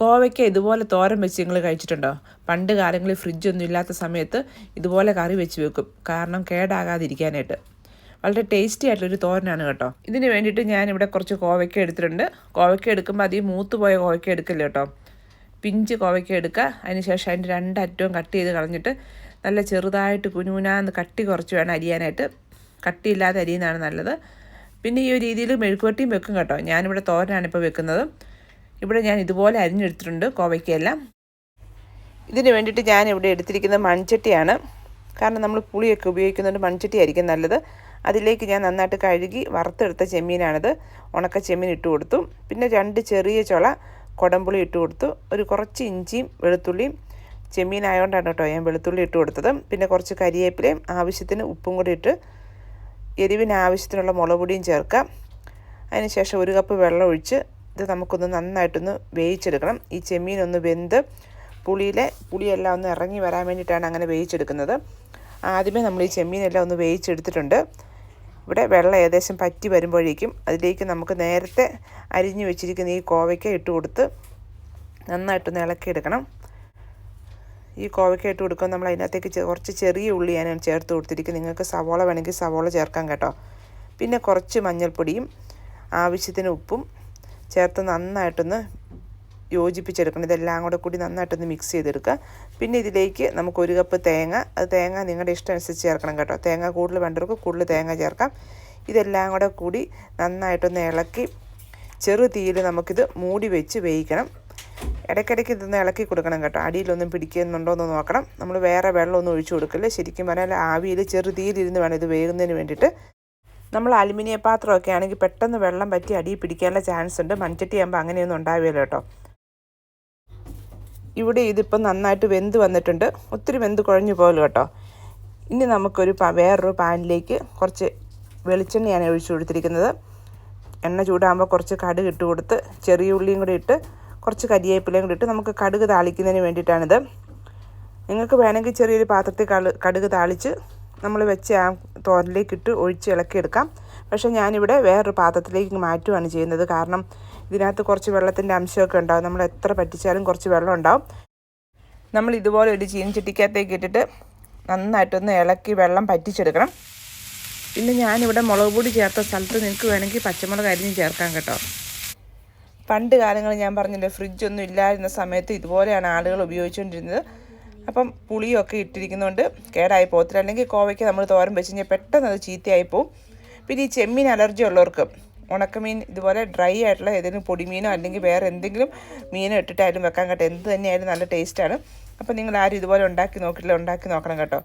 കോവയ്ക്ക ഇതുപോലെ തോരൻ വെച്ച് നിങ്ങൾ കഴിച്ചിട്ടുണ്ടോ? പണ്ട് കാലങ്ങളിൽ ഫ്രിഡ്ജൊന്നും ഇല്ലാത്ത സമയത്ത് ഇതുപോലെ കറി വെച്ച് വെക്കും. കാരണം കേടാകാതിരിക്കാനായിട്ട്. വളരെ ടേസ്റ്റി ആയിട്ടുള്ളൊരു തോരനാണ് കേട്ടോ. ഇതിന് വേണ്ടിയിട്ട് ഇവിടെ കുറച്ച് കോവയ്ക്ക എടുത്തിട്ടുണ്ട്. കോവയ്ക്ക എടുക്കുമ്പോൾ അധികം മൂത്ത് പോയ കോവയ്ക്ക എടുക്കില്ല കേട്ടോ. പിഞ്ച് കോവയ്ക്ക എടുക്കുക അതിനുശേഷം അതിന്റെ രണ്ടറ്റവും കട്ട് ചെയ്ത് കളഞ്ഞിട്ട് നല്ല ചെറുതായിട്ട് കുനുകുനാന്ന് കട്ടി കുറച്ച് വേണം അരിയാനായിട്ട്. കട്ടിയില്ലാതെ അരിയുന്നതാണ് നല്ലത്. പിന്നെ ഈ ഒരു രീതിയിൽ മെഴുക്കുവട്ടിയും വെക്കും കേട്ടോ. ഞാനിവിടെ തോരനാണ് ഇപ്പോൾ വെക്കുന്നത്. ഇവിടെ ഞാൻ ഇതുപോലെ അരിഞ്ഞെടുത്തിട്ടുണ്ട് കോവയ്ക്കയെല്ലാം. ഇതിന് വേണ്ടിയിട്ട് ഞാൻ ഇവിടെ എടുത്തിരിക്കുന്നത് മൺചട്ടിയാണ്. കാരണം നമ്മൾ പുളിയൊക്കെ ഉപയോഗിക്കുന്നുണ്ട് മൺചട്ടി ആയിരിക്കും നല്ലത്. അതിലേക്ക് ഞാൻ നന്നായിട്ട് കഴുകി വറുത്തെടുത്ത ചെമ്മീനാണിത്. ഉണക്ക ചെമ്മീൻ ഇട്ട് കൊടുത്തു. പിന്നെ രണ്ട് ചെറിയ ചുള കുടംപുളി ഇട്ട് കൊടുത്തു. ഒരു കുറച്ച് ഇഞ്ചിയും വെളുത്തുള്ളിയും. ചെമ്മീൻ കേട്ടോ ഞാൻ വെളുത്തുള്ളി ഇട്ട് കൊടുത്തത്. പിന്നെ കുറച്ച് കരിയേപ്പിലയും ആവശ്യത്തിന് ഉപ്പും കൂടി ഇട്ട് എരിവിന് ആവശ്യത്തിനുള്ള മുളക് പൊടിയും ചേർക്കാം അതിനുശേഷം ഒരു കപ്പ് വെള്ളം ഒഴിച്ച് ഇത് നമുക്കൊന്ന് നന്നായിട്ടൊന്ന് വേവിച്ചെടുക്കണം. ഈ ചെമ്മീൻ ഒന്ന് വെന്ത് പുളിയിലെ പുളിയെല്ലാം ഒന്ന് ഇറങ്ങി വരാൻ വേണ്ടിയിട്ടാണ് അങ്ങനെ വേവിച്ചെടുക്കുന്നത്. ആദ്യമേ നമ്മൾ ഈ ചെമ്മീനെല്ലാം ഒന്ന് വേവിച്ചെടുത്തിട്ടുണ്ട്. ഇവിടെ വെള്ളം ഏകദേശം പറ്റി വരുമ്പോഴേക്കും അതിലേക്ക് നമുക്ക് നേരത്തെ അരിഞ്ഞു വെച്ചിരിക്കുന്ന ഈ കോവയ്ക്ക ഇട്ട് കൊടുത്ത് നന്നായിട്ടൊന്ന് ഇളക്കിയെടുക്കണം. ഈ കോവയ്ക്ക ഇട്ട് കൊടുക്കുമ്പോൾ നമ്മൾ അതിനകത്തേക്ക് കുറച്ച് ചെറിയ ഉള്ളി ഞാൻ ചേർത്ത് കൊടുത്തിരിക്കും നിങ്ങൾക്ക് സവോള വേണമെങ്കിൽ സവോള ചേർക്കാം കേട്ടോ. പിന്നെ കുറച്ച് മഞ്ഞൾപ്പൊടിയും ആവശ്യത്തിന് ഉപ്പും ചേർത്ത് നന്നായിട്ടൊന്ന് യോജിപ്പിച്ചെടുക്കണം. ഇതെല്ലാം കൂടെ കൂടി നന്നായിട്ടൊന്ന് മിക്സ് ചെയ്തെടുക്കുക. പിന്നെ ഇതിലേക്ക് നമുക്ക് ഒരു കപ്പ് തേങ്ങ. അത് തേങ്ങ നിങ്ങളുടെ ഇഷ്ടം അനുസരിച്ച് ചേർക്കണം കേട്ടോ. തേങ്ങ കൂടുതൽ വേണ്ടവർക്ക് കൂടുതൽ തേങ്ങ ചേർക്കാം. ഇതെല്ലാം കൂടെ കൂടി നന്നായിട്ടൊന്ന് ഇളക്കി ചെറു തീയിൽ നമുക്കിത് മൂടി വെച്ച് വേവിക്കണം. ഇടയ്ക്കിടയ്ക്ക് ഇതൊന്ന് ഇളക്കി കൊടുക്കണം കേട്ടോ. അടിയിലൊന്നും പിടിക്കുന്നുണ്ടോ എന്ന് നോക്കണം. നമ്മൾ വേറെ വെള്ളമൊന്നും ഒഴിച്ചു കൊടുക്കില്ല. ശരിക്കും പറഞ്ഞാൽ ആവിയിൽ ചെറു തീയിലിരുന്ന് വേണം ഇത് വേകുന്നതിന് വേണ്ടിയിട്ട്. നമ്മൾ അലുമിനിയം പാത്രമൊക്കെ ആണെങ്കിൽ പെട്ടെന്ന് വെള്ളം പറ്റി അടിയിൽ പിടിക്കാനുള്ള ചാൻസ് ഉണ്ട്. മൺചട്ടി ആകുമ്പോൾ അങ്ങനെയൊന്നും ഉണ്ടാവില്ല കേട്ടോ. ഇവിടെ ഇതിപ്പം നന്നായിട്ട് വെന്ത് വന്നിട്ടുണ്ട്. ഒത്തിരി വെന്ത് കുഴഞ്ഞു പോലും കേട്ടോ. ഇനി നമുക്കൊരു വേറൊരു പാനിലേക്ക് കുറച്ച് വെളിച്ചെണ്ണയാണ് ഒഴിച്ചു കൊടുത്തിരിക്കുന്നത്. എണ്ണ ചൂടാകുമ്പോൾ കുറച്ച് കടുക് ഇട്ട് കൊടുത്ത് ചെറിയ ഉള്ളിയും കൂടി ഇട്ട് കുറച്ച് കരിയേപ്പിലയും കൂടി ഇട്ട് നമുക്ക് കടുക് താളിക്കുന്നതിന് വേണ്ടിയിട്ടാണിത്. നിങ്ങൾക്ക് വേണമെങ്കിൽ ചെറിയൊരു പാത്രത്തിൽ കടുക് താളിച്ച് നമ്മൾ വെച്ച് ആ ഇട്ട് ഒഴിച്ച് ഇളക്കിയെടുക്കാം. പക്ഷേ ഞാനിവിടെ വേറൊരു പാത്രത്തിലേക്ക് മാറ്റുകയാണ് ചെയ്യുന്നത്. കാരണം ഇതിനകത്ത് കുറച്ച് വെള്ളത്തിന്റെ അംശമൊക്കെ ഉണ്ടാവും. നമ്മൾ എത്ര പറ്റിച്ചാലും കുറച്ച് വെള്ളം ഉണ്ടാവും. നമ്മൾ ഇതുപോലെ ഒരു ചീനച്ചട്ടിക്കകത്തേക്ക് ഇട്ടിട്ട് നന്നായിട്ടൊന്ന് ഇളക്കി വെള്ളം പറ്റിച്ചെടുക്കണം. പിന്നെ ഞാനിവിടെ മുളക് പൊടി ചേർത്ത സ്ഥലത്ത് നിങ്ങൾക്ക് വേണമെങ്കിൽ പച്ചമുളക് അരിഞ്ഞ് ചേർക്കാം കേട്ടോ. പണ്ട് കാലങ്ങളിൽ ഞാൻ പറഞ്ഞില്ലേ ഫ്രിഡ്ജൊന്നും ഇല്ലായിരുന്ന സമയത്ത് ഇതുപോലെയാണ് ആളുകൾ ഉപയോഗിച്ചുകൊണ്ടിരുന്നത്. അപ്പം പുളിയൊക്കെ ഇട്ടിരിക്കുന്നതുകൊണ്ട് കേടായി പോകത്തില്ല. അല്ലെങ്കിൽ കോവയ്ക്ക് നമ്മൾ തോരം വെച്ച് കഴിഞ്ഞാൽ പെട്ടെന്ന് അത് ചീത്തയായി പോവും. പിന്നെ ഈ ചെമ്മീൻ അലർജി ഉള്ളവർക്ക് ഉണക്കമീൻ ഇതുപോലെ ഡ്രൈ ആയിട്ടുള്ള ഏതെങ്കിലും പൊടിമീനോ അല്ലെങ്കിൽ വേറെ എന്തെങ്കിലും മീനോ ഇട്ടിട്ടായാലും വെക്കാൻ കേട്ടോ. എന്ത് തന്നെയായാലും നല്ല ടേസ്റ്റാണ് അപ്പോൾ നിങ്ങൾ ആരും ഇതുപോലെ ഉണ്ടാക്കി നോക്കിയിട്ടില്ല ഉണ്ടാക്കി നോക്കണം കേട്ടോ.